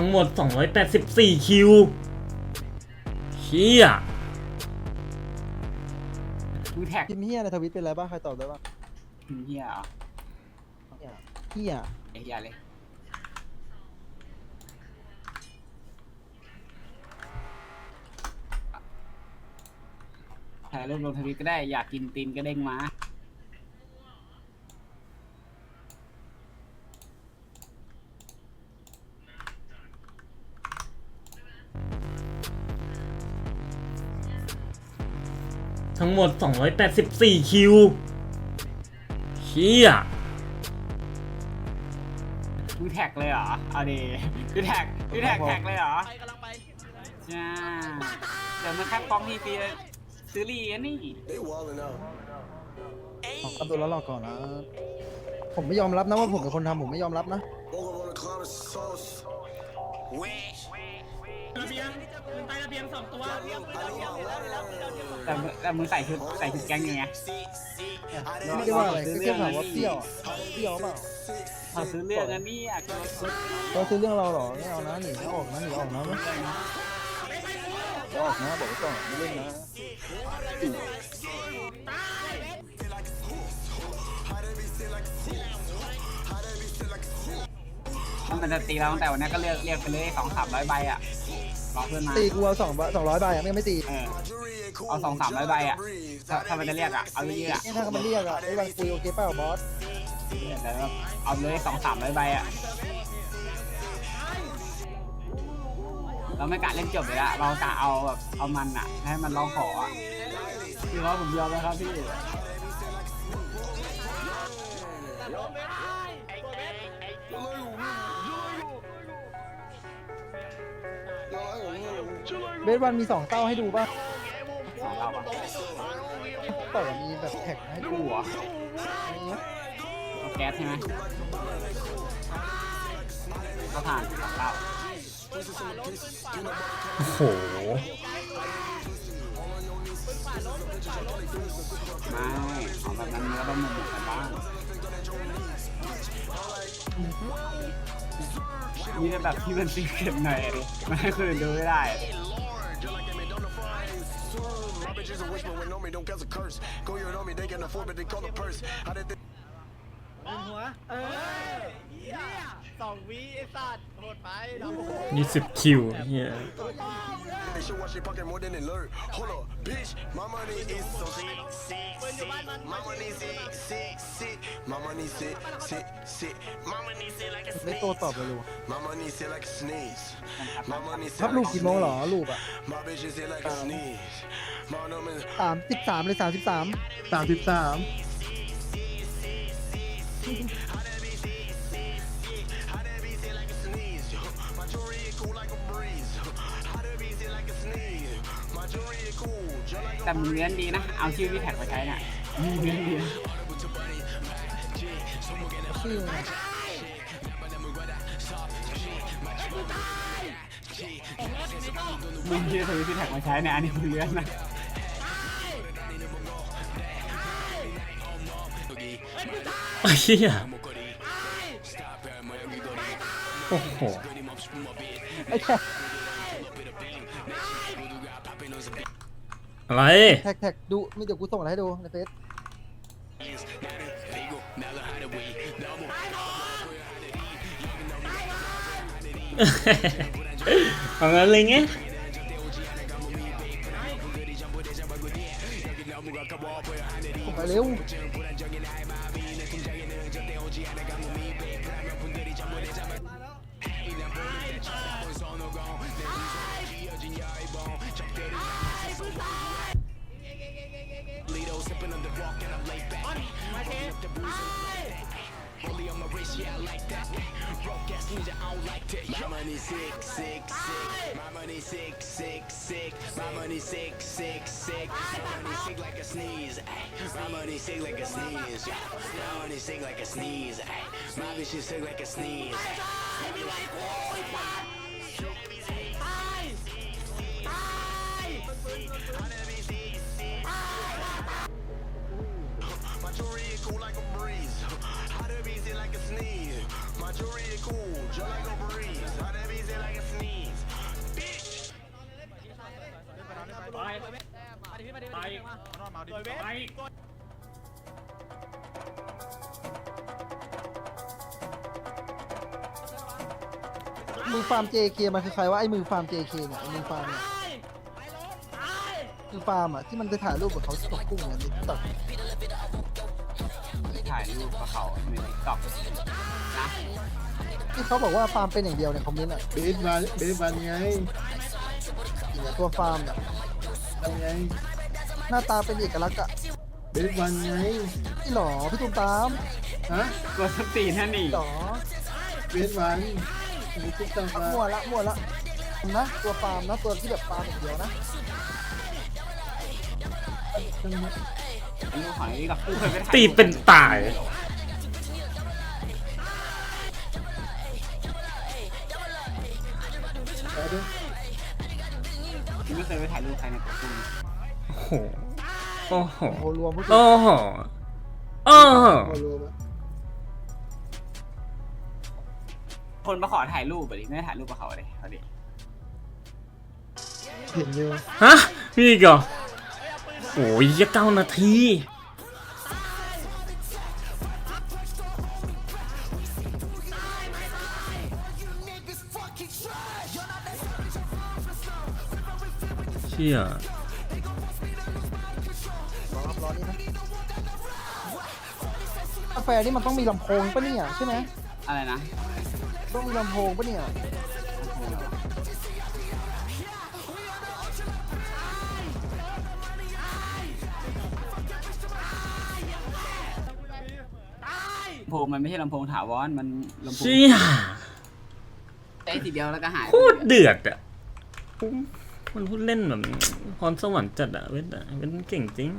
ทั้งหมด 284 คิวเฮียกูแท็กพิมพ์เฮียในทวิตเป็นไรบ้างใครตอบได้บ้างพิมพ์เฮียเหรอเฮียไอ้เฮียเลยถ่ายรูปลงทวิตก็ได้อยากกินตีนก็เด้งมา ทั้งหมด 284 คิวเฮียกูแท็กเลยเหรอเอาดีกูแท็กกูแท็กแท็กเลยเหรอไปกำลังไปจ้าเดี๋ยวมาแคปกล้องทีปีเลยซื้อรีอันนี่ขอตัวแล้วรอก่อนนะ ผมไม่ยอมรับนะว่าผมเป็นคนทำผมไม่ยอมรับนะระ แต่มึงแต่มึงใส่ชุดใส่ชุดแก๊งยังไงไม่ได้ว่าอะไรก็แค่ถามว่าเปรี้ยวเปรี้ยวเปล่าเขาซื้อเรื่องอันนี้อะเราซื้อเรื่องเราเหรอไม่เอานะหนีออกนะหนีออกนะจะออกนะบอกก่อนไม่เล่นนะมันจะตีเราตั้งแต่วันนี้ก็เรียกเรียกไปเลยสองสามร้อยใบอะ รอเพื่อนมาตีกูเอาสองสองร้อยใบอะไม่ไม่ตีเออเอาสองสามร้อยใบอะถ้าถ้ามันจะเรียกอะเอาเยอะๆอะนี่ถ้ามันเรียกอะไอ้วันคุยโอเคเปล่าบอสเดี๋ยวเอาเลยสองสามร้อยใบอะเราไม่กะเล่นจบเลยละเรากะเอาแบบเอามันอะให้มันร้องขออะพี่ว่าผมยอมแล้วครับพี่ บสวันมีสองเต้าให้ดูป่ะของเราอะต่อมีแบบแท็กให้ดูกูเหรออันนี้เอาแก๊สใช่ไหมก็ผ่านของเราโอ้โห ไม่ของแบบนั้นเนื้อต้องมันเหมือนกันบ้างมีแต่แบบที่มันซีเก็บหน่อยดิไม่ให้คนอื่นดูไม่ได้ อะหัว เออเนี่ยสองวิไอ้สัตว์โหดไปเรา20คิวเฮีย They should watch your pocket more than they learn. Hold up, bitch. My money is so sick, sick, sick. My money sick, sick, sick. My money sick, sick, sick. My money sick like a ไม่ sneeze. โตตอบเลยลูก My money sick like a sneeze. My money ทับ sick ลูก like a กี่โมงเหรอ sneeze. ลูกอะ My bitch is sick like a sneeze. My number สามสิบสามเลยสามสิบสามสามสิบสาม like a sneeze. My jewelry cool like a breeze. How to be sick like a sneeze. My jewelry cool, just like แต่มึงเลี้ยนดีนะ เอาชื่อพี่แท็กมาใช้น่ะมึงเลี้ยนดีนะชื่อไงมึงชื่อพี่แท็กมาใช้เนี่ยอันนี้มึงเลี้ยนนะ ไอ้เฮียโอ้โหไอ้แท็กอะไร แท็กแท็กดูมีเดี๋ยวกูส่งอะไรให้ดูในเฟซเอางั้นเลยไง Valeu! on my wrist, yeah, I like that. Broke ass ninja, I don't like that. My money sick, sick, sick. My money sick, sick, sick. My money sick, sick, sick. My money sick like a sneeze. Ay. My money sick like a sneeze. Yeah. My money sick like a sneeze. Ay. My bitch is sick like a sneeze. Ay. Everybody, cool, Ay. Ay. Ay. My jewelry is cool like a breeze. that easy like a sneeze. My jewelry is cool, just like a breeze. How that easy like a sneeze. Bitch! ไปไปไปมือฟาร์ม JK มันคือใครว่าไอ้มือฟาร์ม JK เนี่ยไอ้มือฟาร์มเนี่ยคือฟาร์มอะที่มันไปถ่ายรูปกับเขาตกกุ้งเนี่ยตัดายรูปกับเขาในติ๊กต็อกนะที่เขาบอกว่าฟาร์มเป็นอย่างเดียวในคอมเมนต์อะเบสวันเบสวันไงจริงๆอะตัวฟาร์มเนี่ยทำไงหน้าตาเป็นเอกลักษณ์อะเบสวันไงพี่หรอพี่ตุ้มตามฮะตัวสตีนนั่นนี่หรอเบสวันในติ๊กต็อกมั่วละมั่วละนะตัวฟาร์มนะตัวที่แบบฟาร์มอย่างเดียวนะ อันนี้ของนี้กับกูเคยไปถ่ายตีเป็นตาย ไม่เคยไปถ่ายรูปใครในตัวกูโอ้โห โอ้โห โอ้โหรวมพวกโอ้โห โอ้โหพอรวมอะคนมาขอถ่ายรูปไปดิไม่ได้ถ่ายรูปกับเขาเลยเขาดิเห็นอยู่ฮะ มีอีกเหรอ โอ้ยเก้านาที เชี่ยรอรับรอนี่นะกาแฟนี่มันต้องมีลำโพงปะเนี่ยใช่ไหมอะไรนะ ต้องมีลำโพงปะเนี่ยำโพงมันไม่ใช่ลำโพงถาวรมันลำโพงเชี่ยใช้ทีเดียวแล้วก็หายโคตรเดือดอะมันพูดเล่นแบบพรสวรรค์จัดอะเว้นอะเว้นเก่งจริง